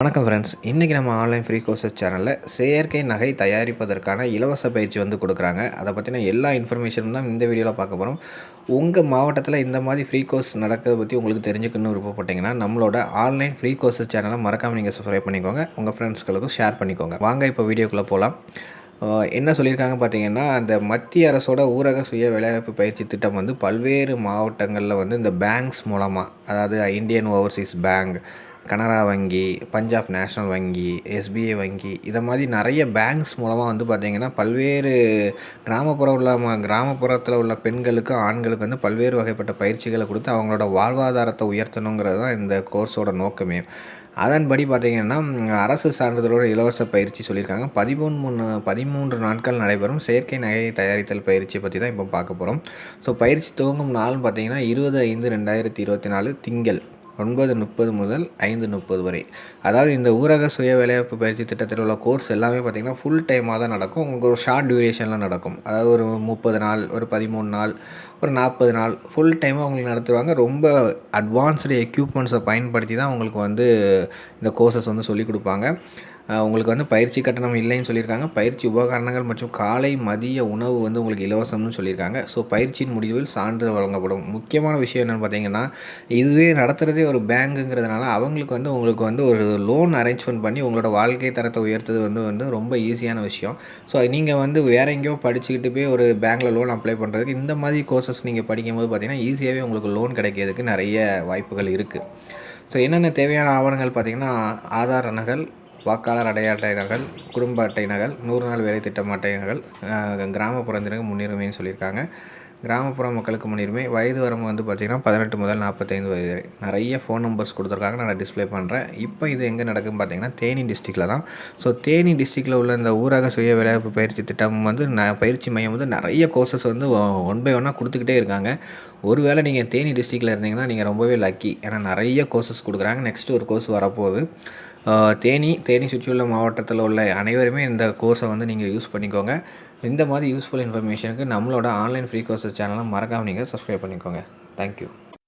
வணக்கம் ஃப்ரெண்ட்ஸ் இன்றைக்கி நம்ம ஆன்லைன் ஃப்ரீ கோர்சஸ் சேனலில் செயற்கை நகை தயாரிப்பதற்கான இலவச பயிற்சி வந்து கொடுக்குறாங்க. அதை பற்றின எல்லா இன்ஃபர்மேஷனும் தான் இந்த வீடியோவில் பார்க்க போகிறோம் உங்கள் மாவட்டத்தில் இந்த மாதிரி ஃப்ரீ கோர்ஸ் நடக்கிறத பற்றி உங்களுக்கு தெரிஞ்சுக்கணும்னு விருப்பப்பட்டீங்கன்னா நம்மளோட ஆன்லைன் ஃப்ரீ கோர்சஸ் சேனலை மறக்காமல் நீங்கள் சப்ஸ்கிரைப் பண்ணிக்கோங்க. உங்கள் ஃப்ரெண்ட்ஸ்களுக்கும் ஷேர் பண்ணிக்கோங்க. வாங்க இப்போ வீடியோக்குள்ளே போகலாம் என்ன சொல்லியிருக்காங்க பார்த்தீங்கன்னா அந்த மத்திய அரசோட ஊரக சுய வேலைவாய்ப்பு பயிற்சி திட்டம் வந்து பல்வேறு மாவட்டங்களில் வந்து இந்த பேங்க்ஸ் மூலமாக அதாவது இந்தியன் ஓவர்சீஸ் பேங்க் கனரா வங்கி பஞ்சாப் நேஷ்னல் வங்கி எஸ்பிஐ வங்கி இதை மாதிரி நிறைய பேங்க்ஸ் மூலமாக வந்து பார்த்திங்கன்னா பல்வேறு கிராமப்புற உள்ள ம- கிராமப்புறத்தில் உள்ள பெண்களுக்கு ஆண்களுக்கு வந்து பல்வேறு வகைப்பட்ட பயிற்சிகளை கொடுத்து அவங்களோட வாழ்வாதாரத்தை உயர்த்தணுங்கிறது தான் இந்த கோர்ஸோட நோக்கமே. அதன்படி பார்த்திங்கன்னா அரசு சான்றிதழோட இலவச பயிற்சி சொல்லியிருக்காங்க. பதிமூணு பதிமூன்று நாட்கள் நடைபெறும். செயற்கை நகை தயாரித்தல் பயிற்சி பற்றி தான் இப்போ பார்க்க போகிறோம் ஸோ பயிற்சி துவங்கும் நாள் பார்த்திங்கன்னா இருபது ஐந்து ரெண்டாயிரத்தி இருபத்தி நாலு திங்கள். ஒன்பது முப்பது முதல் ஐந்து முப்பது வரை. அதாவது இந்த ஊரக சுய வேலைவாய்ப்பு பயிற்சி திட்டத்தில் உள்ள கோர்ஸ் எல்லாமே பார்த்திங்கன்னா ஃபுல் டைமாக தான் நடக்கும். உங்களுக்கு ஒரு ஷார்ட் டியூரேஷனில் நடக்கும். அதாவது ஒரு முப்பது நாள் ஒரு பதிமூணு நாள் ஒரு நாற்பது நாள் ஃபுல் டைமாக உங்களுக்கு நடத்துவாங்க. ரொம்ப அட்வான்ஸ்டு எக்யூப்மெண்ட்ஸை பயன்படுத்தி தான் உங்களுக்கு வந்து இந்த கோர்சஸ் வந்து சொல்லிக் கொடுப்பாங்க. உங்களுக்கு வந்து பயிற்சி கட்டணம் இல்லைன்னு சொல்லியிருக்காங்க. பயிற்சி உபகரணங்கள் மற்றும் காலை மதிய உணவு வந்து உங்களுக்கு இலவசம்னு சொல்லியிருக்காங்க. ஸோ பயிற்சியின் முடிவில் சான்று வழங்கப்படும். முக்கியமான விஷயம் என்னென்னு பார்த்தீங்கன்னா இதுவே நடத்துகிறதே ஒரு பேங்குங்கிறதுனால அவங்களுக்கு வந்து உங்களுக்கு வந்து ஒரு லோன் அரேஞ்ச்மெண்ட் பண்ணி உங்களோட வாழ்க்கை தரத்தை உயர்த்தது வந்து வந்து ரொம்ப ஈஸியான விஷயம். ஸோ நீங்கள் வந்து வேற எங்கேயோ படிச்சுக்கிட்டு போய் ஒரு பேங்க்கில் லோன் அப்ளை பண்ணுறதுக்கு இந்த மாதிரி கோர்சஸ் நீங்கள் படிக்கும்போது பார்த்தீங்கன்னா ஈஸியாகவே உங்களுக்கு லோன் கிடைக்கிறதுக்கு நிறைய வாய்ப்புகள் இருக்குது ஸோ என்னென்ன தேவையான ஆவணங்கள் பார்த்தீங்கன்னா ஆதார் நகல் வாக்காளர் அடையாள அட்டை நகல் குடும்ப அட்டை நகல் நூறு நாள் வேலை திட்டம் அட்டை நகல் கிராமப்புறத்தினருக்கு முன்னுரிமைன்னு சொல்லியிருக்காங்க. கிராமப்புற மக்களுக்கு முன்னுரிமை வயது வரம்பு வந்து பார்த்திங்கன்னா பதினெட்டு முதல் நாற்பத்தைந்து வயது வரை. நிறைய ஃபோன் நம்பர்ஸ் கொடுத்துருக்காங்க நான் டிஸ்ப்ளே பண்ணுறேன் இப்போ இது எங்கே நடக்குன்னு பார்த்தீங்கன்னா தேனி டிஸ்ட்ரிக்டில் தான். ஸோ தேனி டிஸ்ட்ரிக்டில் உள்ள இந்த ஊரக சுய வேலைவாய்ப்பு பயிற்சி திட்டம் வந்து ந பயிற்சி மையம் வந்து நிறைய கோர்சஸ் வந்து ஒன் பை ஒன்னாக கொடுத்துக்கிட்டே இருக்காங்க. ஒருவேளை நீங்கள் தேனி டிஸ்ட்ரிக்டில் இருந்தீங்கன்னா நீங்கள் ரொம்பவே லக்கி ஏன்னா நிறைய கோர்சஸ் கொடுக்குறாங்க. நெக்ஸ்ட் ஒரு கோர்ஸ் வரப்போகுது. தேனி தேனி சுற்றியுள்ள மாவட்டத்தில் உள்ள அனைவருமே இந்த கோர்ஸை வந்து நீங்கள் யூஸ் பண்ணிக்கோங்க. இந்த மாதிரி யூஸ்ஃபுல் இன்ஃபர்மேஷனுக்கு நம்மளோட ஆன்லைன் ஃப்ரீ கோர்ஸஸ் சேனலை மறக்காமல் நீங்கள் சப்ஸ்கிரைப் பண்ணிக்கோங்க. தேங்க்யூ